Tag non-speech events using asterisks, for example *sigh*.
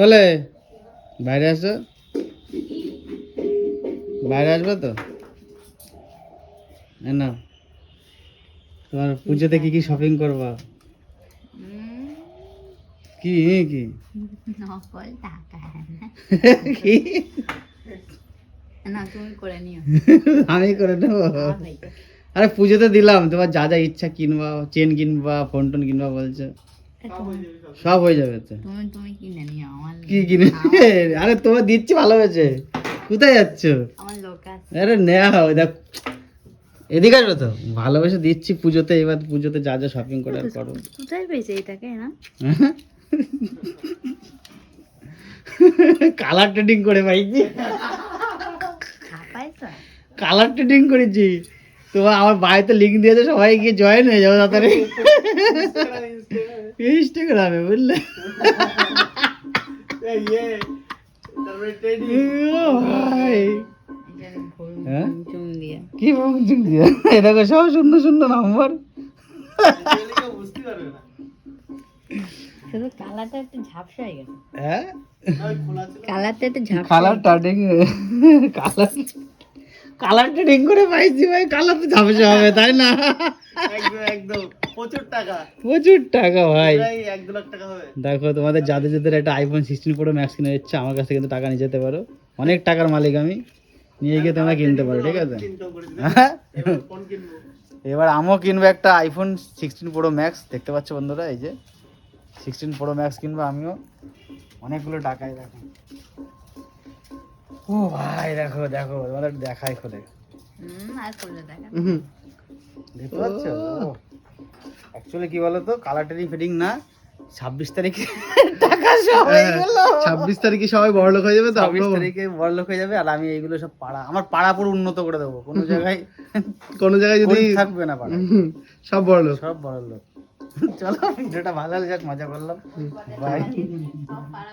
বলে বাইরে আসো। বাইরে আসবে তো? নাও। তোমার পুজোতে কি কি শপিং করবা? কি কি? নকল টাকা। কি? না তুমি করে নিও। আমি করে নেব? আরে পুজোতে দিলাম তোমার যা যা ইচ্ছা কিনবা চেন কিনবা ফোন টোন কিনবা বলছো। সব হয়ে যাবে তো। তুমি তুমি কিনে নিও আমার কি কিনে আরে তোমার দিচ্ছি ভালোবেসে কোথায় যাচ্ছ? আমার লোক আছে। আরে নেওয়া হবে দেখ। এদিকে আসবে তো। ভালোবেসে দিচ্ছি পুজোতে এবার পুজোতে যা যা শপিং করে আর করো। কোথায় পেয়েছে এটাকে না কালার ট্রেডিং করে পাইছি। কালার ট্রেডিং করেছি। তোমার আমার বাড়িতে লিঙ্ক দিয়েছে সবাই গিয়ে জয়েন হয়ে যাবে তাড়াতাড়ি। *laughs* ইনস্টাগ্রামে বুঝলে? *laughs* হ্যাঁ? কি বলছি *laughs* এ দেখো সব সুন্দর সুন্দর নাম্বার কালারটা একটু ঝাপসা হয়ে গেছে। হ্যাঁ? কালারটা একটু ঝাপসা colour trading colour colour trading করে পাইছি ভাই কালার তো ঝাপসা হবে তাই না? একদম একদম। প্রচুর টাকা। প্রচুর টাকা ভাই। এক দু লাখ টাকা হবে। দেখো তোমাদের যাদের যাদের একটা আইফোন সিক্সটিন প্রো ম্যাক্স কিনে ইচ্ছা আমার কাছ কিন্তু টাকা নিয়ে যেতে পারো। অনেক টাকার মালিক আমি। নিয়ে গিয়ে তোমরা কিনতে পারো ঠিক আছে? হ্যাঁ? এবার আমিও কিনবো একটা আইফোন সিক্সটিন প্রো ম্যাক্স দেখতে পাচ্ছ বন্ধুরা এই যে। সিক্সটিন প্রো ম্যাক্স কিনবো আমিও। অনেকগুলো টাকায় দেখো। ও ভাই দেখো দেখো তোমাদের দেখাই খোলে। হুম আর করলে দেখা। দেখতে পাচ্ছ? অ্যাকচুয়ালি কি বলতো? কালার ট্রেডিং ফিটিং না ছাব্বিশ তারিখে *laughs* টাকা সব ছাব্বিশ তারিখে সবাই বড় লোক হয়ে যাবে তো? ছাব্বিশ তারিখে বড় লোক হয়ে যাবে আর আমি এইগুলো সব পাড়া আমার পাড়া পুরো উন্নত করে দেবো। কোনো জায়গায় কোনো জায়গায় যদি থাকবে না পাড়া। হুম, সব বড় লোক সব বড় লোক চলো ভিডিওটা ভালো লাগলে যাক মজা করলাম। বাই